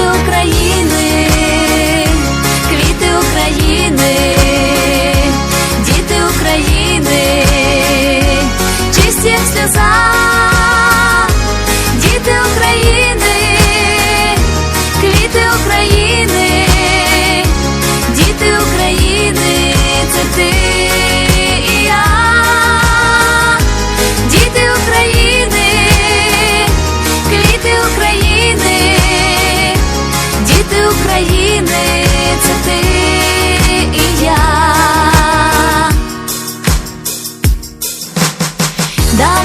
України, квіти України,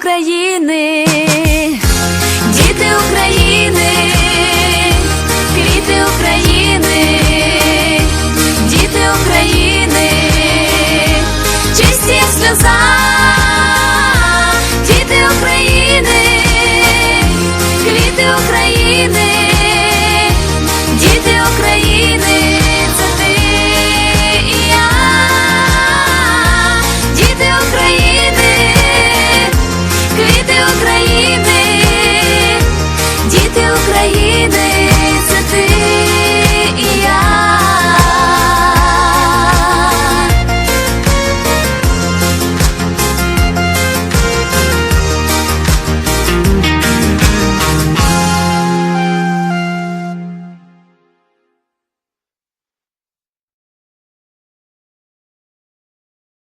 України, діти України, квіти України,